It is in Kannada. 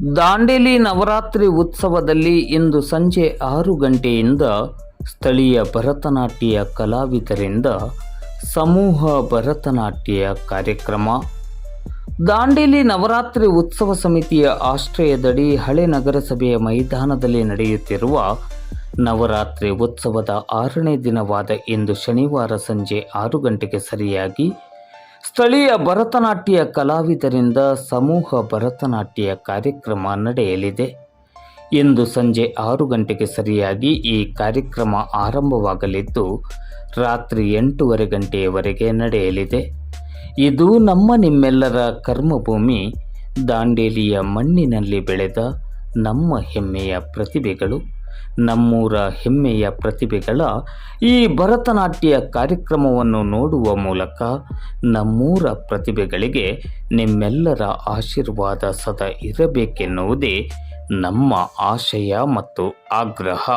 ದಾಂಡೇಲಿ ನವರಾತ್ರಿ ಉತ್ಸವದಲ್ಲಿ ಇಂದು ಸಂಜೆ ಆರು ಗಂಟೆಯಿಂದ ಸ್ಥಳೀಯ ಭರತನಾಟ್ಯ ಕಲಾವಿದರಿಂದ ಸಮೂಹ ಭರತನಾಟ್ಯ ಕಾರ್ಯಕ್ರಮ. ದಾಂಡೇಲಿ ನವರಾತ್ರಿ ಉತ್ಸವ ಸಮಿತಿಯ ಆಶ್ರಯದಡಿ ಹಳೆ ನಗರಸಭೆಯ ಮೈದಾನದಲ್ಲಿ ನಡೆಯುತ್ತಿರುವ ನವರಾತ್ರಿ ಉತ್ಸವದ ಆರನೇ ದಿನವಾದ ಇಂದು ಶನಿವಾರ ಸಂಜೆ ಆರು ಗಂಟೆಗೆ ಸರಿಯಾಗಿ ಸ್ಥಳೀಯ ಭರತನಾಟ್ಯ ಕಲಾವಿದರಿಂದ ಸಮೂಹ ಭರತನಾಟ್ಯ ಕಾರ್ಯಕ್ರಮ ನಡೆಯಲಿದೆ. ಇಂದು ಸಂಜೆ ಆರು ಗಂಟೆಗೆ ಸರಿಯಾಗಿ ಈ ಕಾರ್ಯಕ್ರಮ ಆರಂಭವಾಗಲಿದ್ದು, ರಾತ್ರಿ ಎಂಟೂವರೆ ಗಂಟೆಯವರೆಗೆ ನಡೆಯಲಿದೆ. ಇದು ನಮ್ಮ ನಿಮ್ಮೆಲ್ಲರ ಕರ್ಮಭೂಮಿ. ದಾಂಡೇಲಿಯ ಮಣ್ಣಿನಲ್ಲಿ ಬೆಳೆದ ನಮ್ಮ ಹೆಮ್ಮೆಯ ಪ್ರತಿಭೆಗಳು. ನಮ್ಮೂರ ಹೆಮ್ಮೆಯ ಪ್ರತಿಭೆಗಳ ಈ ಭರತನಾಟ್ಯ ಕಾರ್ಯಕ್ರಮವನ್ನು ನೋಡುವ ಮೂಲಕ ನಮ್ಮೂರ ಪ್ರತಿಭೆಗಳಿಗೆ ನಿಮ್ಮೆಲ್ಲರ ಆಶೀರ್ವಾದ ಸದಾ ಇರಬೇಕೆನ್ನುವುದೇ ನಮ್ಮ ಆಶಯ ಮತ್ತು ಆಗ್ರಹ.